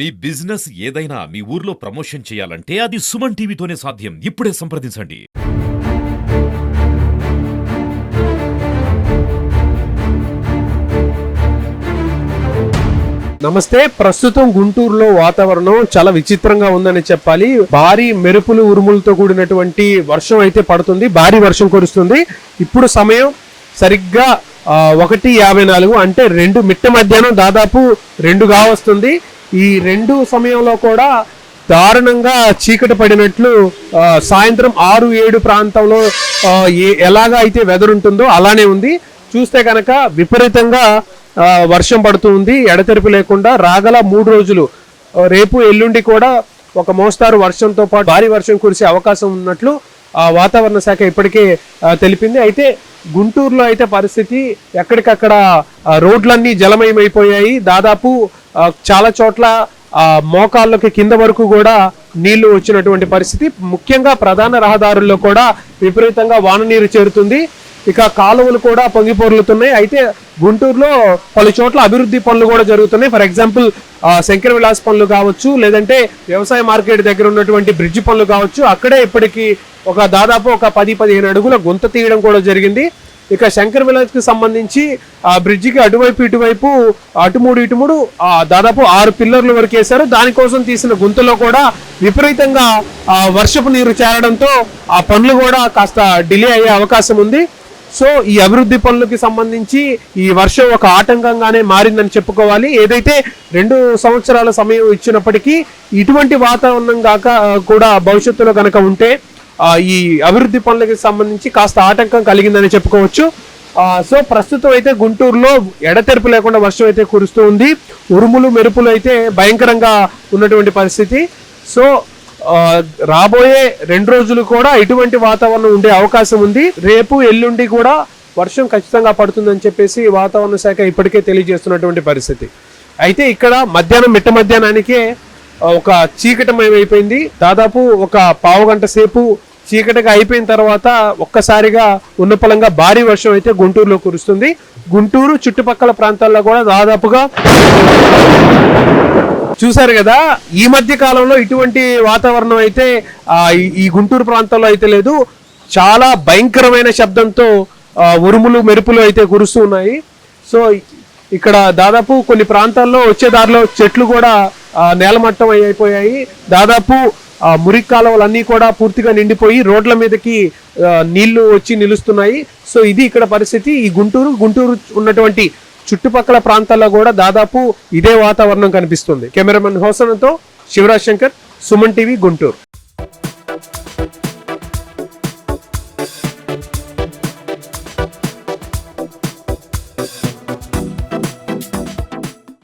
మీ business ఏదైనా మీ ఊర్లో promotion చేయాలంటే అది సుమన్ టీవీతోనే సాధ్యం. ఇప్పుడే సంప్రదించండి. నమస్తే. ప్రస్తుతం గుంటూరులో వాతావరణం చాలా విచిత్రంగా ఉందని చెప్పాలి. భారీ మెరుపులు ఉరుములతో కూడినటువంటి వర్షం అయితే పడుతుంది. భారీ వర్షం కురుస్తుంది. ఇప్పుడు సమయం సరిగ్గా ఒకటి యాభై నాలుగు అంటే రెండు మిట్ట మధ్యాహ్నం దాదాపు రెండుగా వస్తుంది ఈ రెండు సమయంలో కూడా దారుణంగా చీకటి పడినట్లు సాయంత్రం ఆరు ఏడు ప్రాంతంలో ఏ- ఎలాగా అయితే వెదర్ ఉంటుందో అలానే ఉంది. చూస్తే కనుక విపరీతంగా వర్షం పడుతుంది ఎడతెరిపి లేకుండా రాగల మూడు రోజులు. రేపు ఎల్లుండి కూడా ఒక మోస్తారు వర్షంతో పాటు భారీ వర్షం కురిసే అవకాశం ఉన్నట్లు ఆ వాతావరణ శాఖ ఇప్పటికే తెలిపింది. అయితే గుంటూరులో అయితే పరిస్థితి ఎక్కడికక్కడ రోడ్లన్నీ జలమయమైపోయాయి. దాదాపు చాలా చోట్ల మోకాళ్ళకి కింద వరకు కూడా నీళ్ళు వచ్చినటువంటి పరిస్థితి. ముఖ్యంగా ప్రధాన రహదారుల్లో కూడా విపరీతంగా వాన నీరు చేరుతుంది. ఇక కాలువలు కూడా పొంగిపోర్లుతున్నాయి. అయితే గుంటూరులో పలు చోట్ల అభివృద్ధి పనులు కూడా జరుగుతున్నాయి. ఫర్ ఎగ్జాంపుల్ శంకర విలాస్ పనులు కావచ్చు లేదంటే వ్యవసాయ మార్కెట్ దగ్గర ఉన్నటువంటి బ్రిడ్జ్ పనులు కావచ్చు. అక్కడే ఇప్పటికీ ఒక దాదాపు ఒక పది పదిహేను అడుగుల గుంత తీయడం కూడా జరిగింది. ఇక శంకర్ విలాస్కి సంబంధించి ఆ బ్రిడ్జికి అటువైపు ఇటువైపు అటు మూడు ఇటు మూడు దాదాపు ఆరు పిల్లర్లు వరకు వేశారు. దానికోసం తీసిన గుంతలో కూడా విపరీతంగా ఆ వర్షపు నీరు చేరడంతో ఆ పనులు కూడా కాస్త డిలే అయ్యే అవకాశం ఉంది. సో ఈ అభివృద్ధి పనులకి సంబంధించి ఈ వర్షం ఒక ఆటంకంగానే మారిందని చెప్పుకోవాలి. ఏదైతే రెండు సంవత్సరాల సమయం ఇచ్చినప్పటికీ ఇటువంటి వాతావరణం కాక కూడా భవిష్యత్తులో కనుక ఉంటే ఈ అభివృద్ధి పనులకి సంబంధించి కాస్త ఆటంకం కలిగిందని చెప్పుకోవచ్చు. సో ప్రస్తుతం అయితే గుంటూరులో ఎడతెరపు లేకుండా వర్షం అయితే కురుస్తూ ఉంది. ఉరుములు మెరుపులు అయితే భయంకరంగా ఉన్నటువంటి పరిస్థితి. సో రాబోయే రెండు రోజులు కూడా ఇటువంటి వాతావరణం ఉండే అవకాశం ఉంది. రేపు ఎల్లుండి కూడా వర్షం ఖచ్చితంగా పడుతుందని చెప్పేసి వాతావరణ శాఖ ఇప్పటికే తెలియజేస్తున్నటువంటి పరిస్థితి. అయితే ఇక్కడ మధ్యాహ్నం మిట్ట మధ్యాహ్నానికే ఒక చీకటమయమైపోయింది దాదాపు ఒక పావు గంట సేపు చీకటిగా అయిపోయిన తర్వాత ఒక్కసారిగా ఉన్నపలంగా భారీ వర్షం అయితే గుంటూరులో కురుస్తుంది. గుంటూరు చుట్టుపక్కల ప్రాంతాల్లో కూడా దాదాపుగా చూశారు కదా ఈ మధ్య కాలంలో ఇటువంటి వాతావరణం అయితే ఈ- గుంటూరు ప్రాంతంలో అయితే లేదు. చాలా భయంకరమైన శబ్దంతో ఉరుములు మెరుపులు అయితే కురుస్తూ ఉన్నాయి. సో ఇక్కడ దాదాపు కొన్ని ప్రాంతాల్లో వచ్చే దారిలో చెట్లు కూడా నేలమట్టం అయిపోయాయి. దాదాపు మురికి కాలువలన్నీ కూడా పూర్తిగా నిండిపోయి రోడ్ల మీదకి నీళ్ళు వచ్చి నిలుస్తున్నాయి. సో ఇది ఇక్కడ పరిస్థితి. ఈ గుంటూరు గుంటూరు ఉన్నటువంటి చుట్టుపక్కల ప్రాంతాల్లో కూడా దాదాపు ఇదే వాతావరణం కనిపిస్తుంది. కెమెరామెన్ హోసన్తో శివరాజ్ శంకర్ సుమన్ టీవీ గుంటూరు.